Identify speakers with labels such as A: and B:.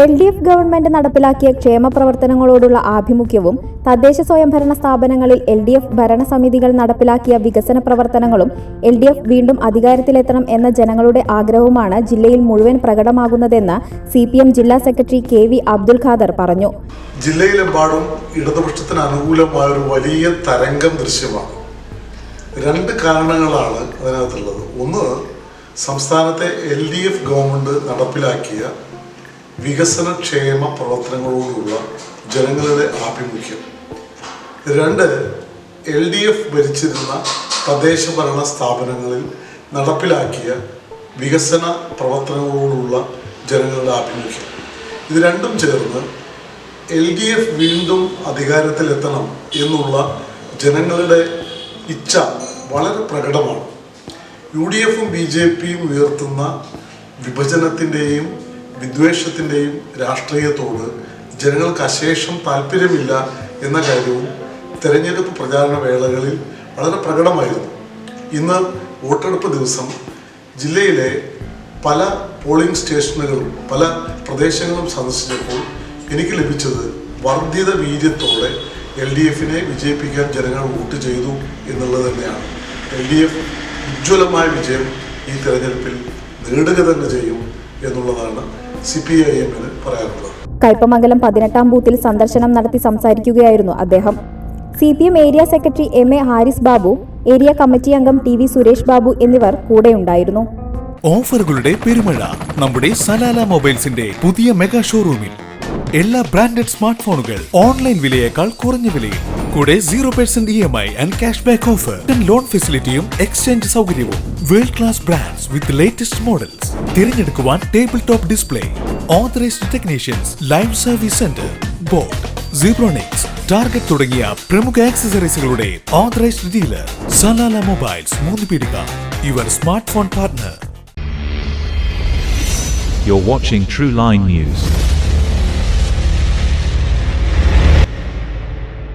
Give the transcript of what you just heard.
A: L D F government നടപ്പിലാക്കിയ ക്ഷേമ പ്രവർത്തനങ്ങളോടുള്ള ആഭിമുഖ്യവും തദ്ദേശ സ്വയംഭരണ സ്ഥാപനങ്ങളിൽ എൽ ഡി എഫ് ഭരണസമിതികൾ നടപ്പിലാക്കിയ വികസന പ്രവർത്തനങ്ങളും എൽ ഡി എഫ് വീണ്ടും അധികാരത്തിലെത്തണം എന്ന ജനങ്ങളുടെ ആഗ്രഹവുമാണ് ജില്ലയിൽ മുഴുവൻ പ്രകടമാകുന്നതെന്ന് സി പി എം ജില്ലാ secretary K V Abdul Khader പറഞ്ഞു.
B: ജില്ലയിലെമ്പാടും ഇടതുപക്ഷത്തിന് അനുകൂലമായ ഒരു വലിയ തരംഗം ദൃശ്യമാണ്. രണ്ട് കാരണങ്ങളാണ് അതിനകത്തുള്ളത്. ഒന്ന് സംസ്ഥാനത്തെ എൽ ഡി എഫ് ഗവൺമെന്റ് നടപ്പിലാക്കിയ വികസന ക്ഷേമ പ്രവർത്തനങ്ങളോടുള്ള ജനങ്ങളുടെ ആഭിമുഖ്യം. രണ്ട് എൽ ഡി എഫ് ഭരിച്ചിരുന്ന തദ്ദേശ ഭരണ സ്ഥാപനങ്ങളിൽ നടപ്പിലാക്കിയ വികസന പ്രവർത്തനങ്ങളോടുള്ള ജനങ്ങളുടെ ആഭിമുഖ്യം. ഇത് രണ്ടും ചേർന്ന് എൽ ഡി എഫ് വീണ്ടും അധികാരത്തിലെത്തണം എന്നുള്ള ജനങ്ങളുടെ ഇച്ഛ വളരെ പ്രകടമാണ്. യു ഡി എഫും ബി ജെ പിയും ഉയർത്തുന്ന വിഭജനത്തിന്റെയും വിദ്വേഷത്തിന്റെയും രാഷ്ട്രീയത്തോട് ജനങ്ങൾക്ക് അശേഷം താല്പര്യമില്ല എന്ന കാര്യവും തെരഞ്ഞെടുപ്പ് പ്രചാരണ വേളകളിൽ വളരെ പ്രകടമായിരുന്നു. ഇന്ന് വോട്ടെടുപ്പ് ദിവസം ജില്ലയിലെ പല പോളിംഗ് സ്റ്റേഷനുകളും പല പ്രദേശങ്ങളും സന്ദർശിച്ചപ്പോൾ എനിക്ക് ലഭിച്ചത് വർദ്ധിത വീര്യത്തോടെ എൽ ഡി എഫിനെ വിജയിപ്പിക്കാൻ ജനങ്ങൾ വോട്ട് ചെയ്തു എന്നുള്ളത് തന്നെയാണ്. എൽ ഡി എഫ് ഉജ്ജ്വലമായ വിജയം ഈ തെരഞ്ഞെടുപ്പിൽ നേടുക തന്നെ ചെയ്യും എന്നുള്ളതാണ് സി പി ഐ എമ്മിന് പറയാനുള്ളത്.
A: കയ്പമംഗലം പതിനെട്ടാം ബൂത്തിൽ സന്ദർശനം നടത്തി സംസാരിക്കുകയായിരുന്നു അദ്ദേഹം. C P M area secretary M A Haris Babu area committee അംഗം ടി വി സുരേഷ് ബാബു എന്നിവർ കൂടെയുണ്ടായിരുന്നു.
C: ഓഫറുകളുടെ പെരുമഴ നമ്മുടെ സലാല മൊബൈൽസിന്റെ പുതിയ മെഗാ ഷോറൂമിൽ. എല്ലാ ബ്രാൻഡഡ് സ്മാർട്ട് ഫോണുകൾ ഓൺലൈൻ വിലയേക്കാൾ കുറഞ്ഞ വിലയിൽ. കൂടെ zero percent E M I and cash back offer. Loan ഫെസിലിറ്റിയും exchange സൗകര്യവും. World class brands with latest models തിരഞ്ഞെടുക്കുവാൻ table top display authorised technicians live service centre boat Zebronics target തുടങ്ങിയ പ്രമുഖ ആക്സസറീസുകളുടെ authorised dealer Salalah mobiles മൂന്ന് പീടിക your smart phone partner
D: You're watching True Line News.